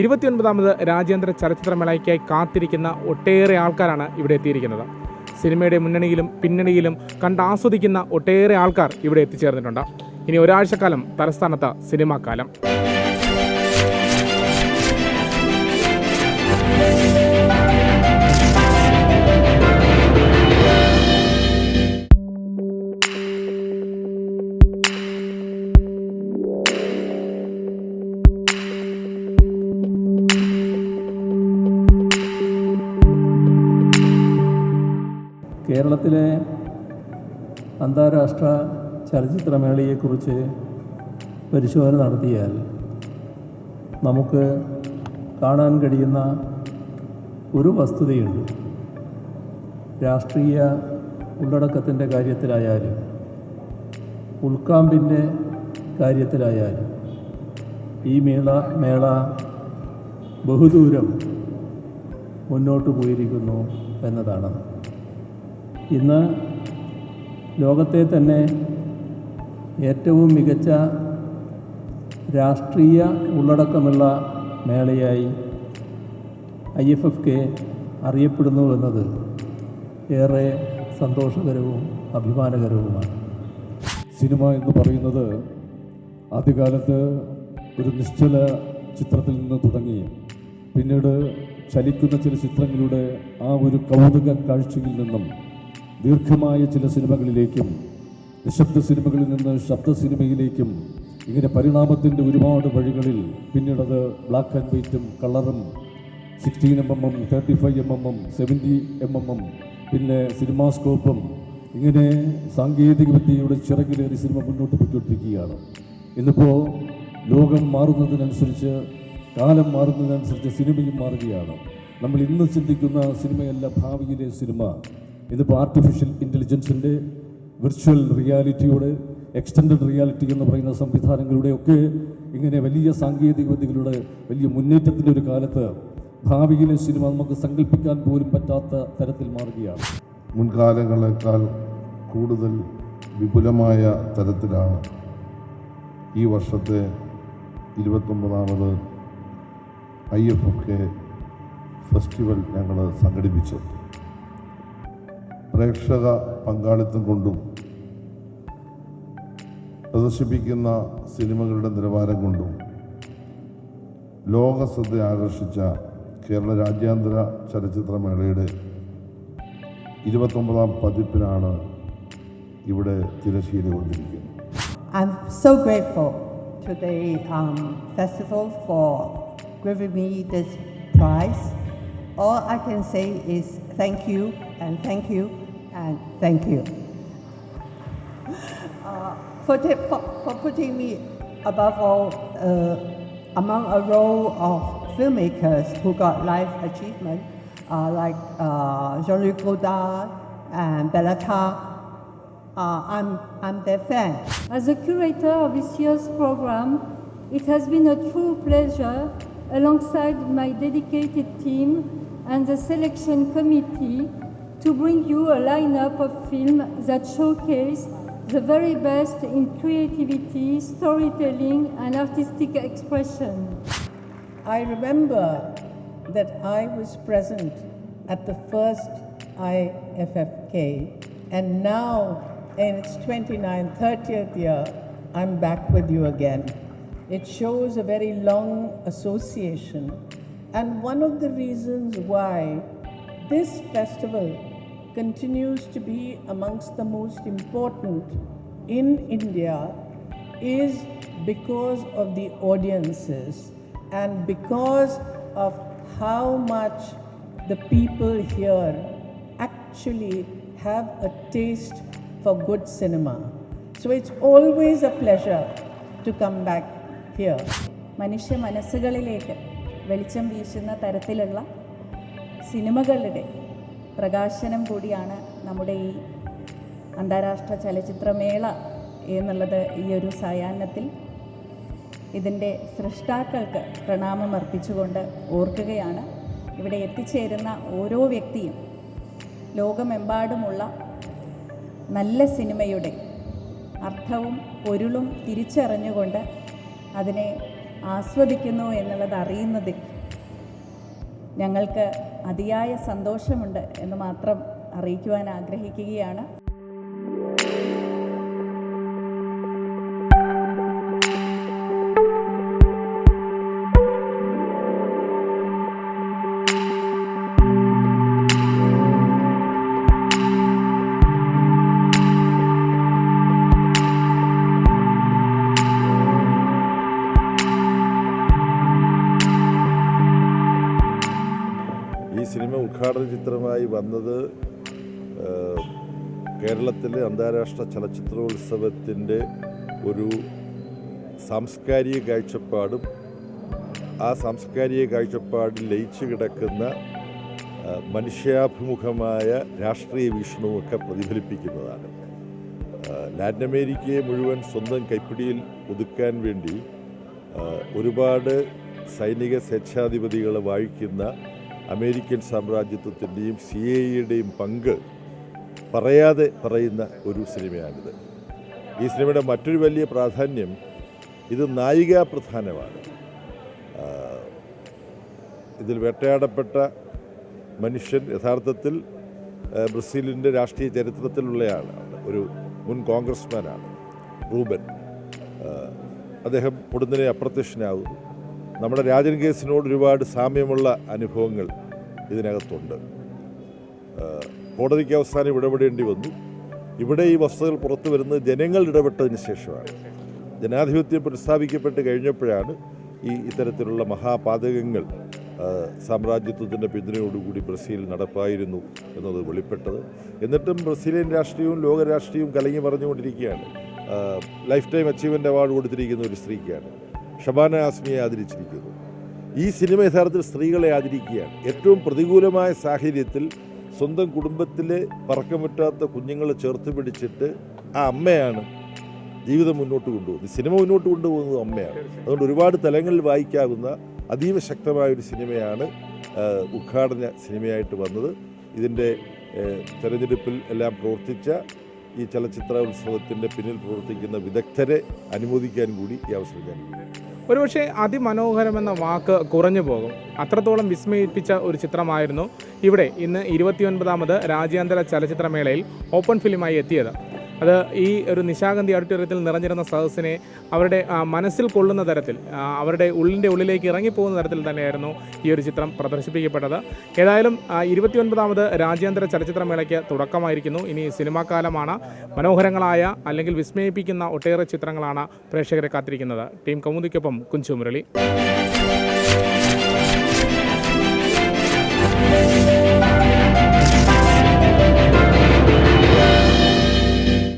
ഇരുപത്തിയൊൻപതാമത് രാജ്യാന്തര ചലച്ചിത്രമേളയ്ക്കായി കാത്തിരിക്കുന്ന ഒട്ടേറെ ആൾക്കാരാണ് ഇവിടെ എത്തിയിരിക്കുന്നത്. സിനിമയുടെ മുന്നണിയിലും പിന്നണിയിലും കണ്ടാസ്വദിക്കുന്ന ഒട്ടേറെ ആൾക്കാർ ഇവിടെ എത്തിച്ചേർന്നിട്ടുണ്ട്. ഇനി ഒരാഴ്ചക്കാലം തലസ്ഥാനത്ത് സിനിമാ കേരളത്തിലെ അന്താരാഷ്ട്ര ചലച്ചിത്രമേളയെക്കുറിച്ച് പരിശോധന നടത്തിയാൽ നമുക്ക് കാണാൻ കഴിയുന്ന ഒരു വസ്തുതയുണ്ട്. രാഷ്ട്രീയ ഉള്ളടക്കത്തിന്റെ കാര്യത്തിലായാലും ഉൾക്കാമ്പിന്റെ കാര്യത്തിലായാലും ഈ മേള മേള ബഹുദൂരം മുന്നോട്ട് പോയിരിക്കുന്നു എന്നതാണ്. ഇന്ന് ലോകത്തെ തന്നെ ഏറ്റവും മികച്ച രാഷ്ട്രീയ ഉള്ളടക്കമുള്ള മേളയായി ഐ എഫ് എഫ് കെ അറിയപ്പെടുന്നു എന്നത് ഏറെ സന്തോഷകരവും അഭിമാനകരവുമാണ്. സിനിമ എന്ന് പറയുന്നത് ആദ്യകാലത്ത് ഒരു നിശ്ചല ചിത്രത്തിൽ നിന്ന് തുടങ്ങി പിന്നീട് ചലിക്കുന്ന ചില ചിത്രങ്ങളുടെ ആ ഒരു കൗതുക കാഴ്ചയിൽ നിന്നും ദീർഘമായ ചില സിനിമകളിലേക്കും നിശബ്ദ സിനിമകളിൽ നിന്ന് ശബ്ദ സിനിമയിലേക്കും ഇങ്ങനെ പരിണാമത്തിന്റെ ഒരുപാട് വഴികളിൽ പിന്നീടത് ബ്ലാക്ക് ആൻഡ് വൈറ്റും കളറും sixteen M M M thirty five M M M seventy M M M പിന്നെ സിനിമാസ്കോപ്പും ഇങ്ങനെ സാങ്കേതികവിദ്യയുടെ ചിറകിലേറി സിനിമ മുന്നോട്ട് പോയിക്കൊണ്ടിരിക്കുകയാണ്. ഇന്നിപ്പോൾ ലോകം മാറുന്നതിനനുസരിച്ച് കാലം മാറുന്നതിനനുസരിച്ച് സിനിമയും മാറുകയാണ്. നമ്മൾ ഇന്ന് ചിന്തിക്കുന്ന സിനിമയല്ല ഭാവിയിലെ സിനിമ. ഇതിപ്പോൾ ആർട്ടിഫിഷ്യൽ ഇന്റലിജൻസിന്റെ വിർച്വൽ റിയാലിറ്റിയുടെ എക്സ്റ്റൻഡഡ് റിയാലിറ്റി എന്ന് പറയുന്ന സംവിധാനങ്ങളുടെ ഒക്കെ ഇങ്ങനെ വലിയ സാങ്കേതിക വിദ്യകളുടെ വലിയ മുന്നേറ്റത്തിന്റെ ഒരു കാലത്ത് ഭാവിയിലെ സിനിമ നമുക്ക് സങ്കല്പിക്കാൻ പോലും പറ്റാത്ത തരത്തിൽ മാറുകയാണ്. മുൻകാലങ്ങളെക്കാൾ കൂടുതൽ വിപുലമായ തരത്തിലാണ് ഈ വർഷത്തെ ഇരുപത്തൊമ്പതാമത് I F F K festival ഞങ്ങൾ സംഘടിപ്പിച്ചത്. പ്രേക്ഷക പങ്കാളിത്തം കൊണ്ടും പ്രദർശിപ്പിക്കുന്ന സിനിമകളുടെ നിലവാരം കൊണ്ടും ലോക ശ്രദ്ധ ആകർഷിച്ച കേരള രാജ്യാന്തര ചലച്ചിത്രമേളയുടെ ഇരുപത്തൊമ്പതാം പതിപ്പിനാണ് ഇവിടെ തിരശ്ശീല കൊണ്ടിരിക്കുന്നത് I'm so grateful to the um, festival for giving me this prize. All I can say is thank you and thank you and thank you. Uh, for, for, for putting me above all uh, among a row of filmmakers who got life achievement uh, like uh, Jean-Luc Godard and Bellatar. Uh, I'm, I'm their fan. As a curator of this year's program, it has been a true pleasure, alongside my dedicated team and the selection committee, to bring you a lineup of films that showcase the very best in creativity, storytelling, and artistic expression. I remember that I was present at the first IFFK, and now in its 29th, 30th year, I'm back with you again. It shows a very long association, and one of the reasons why this festival continues to be amongst the most important in India is because of the audiences and because of how much the people here actually have a taste for good cinema. So it's always a pleasure to come back here. മനുഷ്യ മനസ്സുകളിലേക്ക് വെളിച്ചം വീശുന്ന തരത്തിലുള്ള സിനിമകളുടെ പ്രകാശനം കൂടിയാണ് നമ്മുടെ ഈ അന്താരാഷ്ട്ര ചലച്ചിത്രമേള എന്നുള്ളത് ഈ ഒരു സായാഹ്നത്തിൽ. ഇതിന്റെ സൃഷ്ടാക്കൾക്ക് പ്രണാമം അർപ്പിച്ചുകൊണ്ട് ഓർക്കുകയാണ്. ഇവിടെ എത്തിച്ചേരുന്ന ഓരോ വ്യക്തിയും ലോകമെമ്പാടുമുള്ള നല്ല സിനിമയുടെ അർത്ഥവും പൊരുളും തിരിച്ചറിഞ്ഞുകൊണ്ട് അതിനെ ആസ്വദിക്കുന്നു എന്നുള്ളത് അറിയുന്നതിൽ ഞങ്ങൾക്ക് അതിയായ സന്തോഷമുണ്ട് എന്ന് മാത്രം അറിയിക്കുവാൻ ആഗ്രഹിക്കുകയാണ്. ഉദ്ഘാടന ചിത്രമായി വന്നത് കേരളത്തിലെ അന്താരാഷ്ട്ര ചലച്ചിത്രോത്സവത്തിന്റെ ഒരു സാംസ്കാരിക കാഴ്ചപ്പാടും ആ സാംസ്കാരിക കാഴ്ചപ്പാടിൽ ലയിച്ചു കിടക്കുന്ന മനുഷ്യാഭിമുഖമായ രാഷ്ട്രീയ വീക്ഷണവുമൊക്കെ പ്രതിഫലിപ്പിക്കുന്നതാണ്. ലാറ്റിൻ അമേരിക്കയെ മുഴുവൻ സ്വന്തം കൈപ്പിടിയിൽ ഒതുക്കാൻ വേണ്ടി ഒരുപാട് സൈനിക സ്വേച്ഛാധിപതികളെ വാഴിക്കുന്ന അമേരിക്കൻ സാമ്രാജ്യത്വത്തിന്റെയും സി എ പങ്ക് പറയാതെ പറയുന്ന ഒരു സിനിമയാണിത്. ഈ സിനിമയുടെ മറ്റൊരു വലിയ പ്രാധാന്യം ഇത് നായികാ പ്രധാനമാണ്. ഇതിൽ വേട്ടയാടപ്പെട്ട മനുഷ്യൻ യഥാർത്ഥത്തിൽ ബ്രസീലിന്റെ രാഷ്ട്രീയ ചരിത്രത്തിലുള്ളയാണ് ഒരു മുൻ കോൺഗ്രസ്മാനാണ് റൂബൻ. അദ്ദേഹം പൊടുന്നനെ അപ്രത്യക്ഷനാകുന്നു. നമ്മുടെ രാജൻ കേസിനോട് ഒരുപാട് സാമ്യമുള്ള അനുഭവങ്ങൾ ഇതിനകത്തുണ്ട്. കോടതിക്ക് അവസാനം ഇടപെടേണ്ടി വന്നു. ഇവിടെ ഈ വസ്തുതകൾ പുറത്തു വരുന്നത് ജനങ്ങൾ ഇടപെട്ടതിന് ശേഷമാണ്. ജനാധിപത്യം പ്രസ്താവിക്കപ്പെട്ട് കഴിഞ്ഞപ്പോഴാണ് ഈ ഇത്തരത്തിലുള്ള മഹാപാതകങ്ങൾ സാമ്രാജ്യത്വത്തിന്റെ പിന്തുണയോടുകൂടി ബ്രസീൽ നടപ്പായിരുന്നു എന്നത് വെളിപ്പെട്ടത്. എന്നിട്ടും ബ്രസീലിയൻ രാഷ്ട്രീയവും ലോക രാഷ്ട്രീയവും കലങ്ങി പറഞ്ഞുകൊണ്ടിരിക്കുകയാണ് ലൈഫ് ടൈം അച്ചീവ്മെന്റ് അവാർഡ് കൊടുത്തിരിക്കുന്ന ഒരു സ്ത്രീക്കാണ്. ഷബാന ആസ്മിയെ ആദരിച്ചിരിക്കുന്നു. ഈ സിനിമ യഥാർത്ഥത്തിൽ സ്ത്രീകളെ ആദരിക്കുകയാണ്. ഏറ്റവും പ്രതികൂലമായ സാഹചര്യത്തിൽ സ്വന്തം കുടുംബത്തിലെ പറക്കം പറ്റാത്ത കുഞ്ഞുങ്ങളെ ചേർത്ത് പിടിച്ചിട്ട് ആ അമ്മയാണ് ജീവിതം മുന്നോട്ട് കൊണ്ടുപോകുന്നത്. സിനിമ മുന്നോട്ട് കൊണ്ടുപോകുന്നത് അമ്മയാണ്. അതുകൊണ്ട് ഒരുപാട് തലങ്ങളിൽ വായിക്കാവുന്ന അതീവ ശക്തമായ ഒരു സിനിമയാണ് ഉദ്ഘാടന സിനിമയായിട്ട് വന്നത്. ഇതിന്റെ തെരഞ്ഞെടുപ്പിൽ എല്ലാം പ്രവർത്തിച്ച ഈ ചലച്ചിത്ര ഉത്സവത്തിന്റെ പിന്നിൽ പ്രവർത്തിക്കുന്ന വിദഗ്ധരെ അനുമോദിക്കാൻ കൂടി ഈ അവസരം ഒരുപക്ഷെ അതിമനോഹരമെന്ന വാക്ക് കുറഞ്ഞു പോകും. അത്രത്തോളം വിസ്മയിപ്പിച്ച ഒരു ചിത്രമായിരുന്നു ഇവിടെ ഇന്ന് ഇരുപത്തിയൊൻപതാമത് രാജ്യാന്തര ചലച്ചിത്രമേളയിൽ ഓപ്പൺ ഫിലിമായി എത്തിയത്. അത് ഈ ഒരു നിശാഗന്ധി ഓഡിറ്റോറിയത്തിൽ നിറഞ്ഞിരുന്ന സദസ്സിനെ അവരുടെ മനസ്സിൽ കൊള്ളുന്ന തരത്തിൽ അവരുടെ ഉള്ളിന്റെ ഉള്ളിലേക്ക് ഇറങ്ങിപ്പോകുന്ന തരത്തിൽ തന്നെയായിരുന്നു ഈ ഒരു ചിത്രം പ്രദർശിപ്പിക്കപ്പെട്ടത്. ഏതായാലും ഇരുപത്തിയൊൻപതാമത് രാജ്യാന്തര ചലച്ചിത്രമേളയ്ക്ക് തുടക്കമായിരിക്കുന്നു. ഇനി സിനിമാക്കാലമാണ്. മനോഹരങ്ങളായ അല്ലെങ്കിൽ വിസ്മയിപ്പിക്കുന്ന ഒട്ടേറെ ചിത്രങ്ങളാണ് പ്രേക്ഷകരെ കാത്തിരിക്കുന്നത്. ടീം കൗമുദിക്കൊപ്പം കുഞ്ചു മുരളി.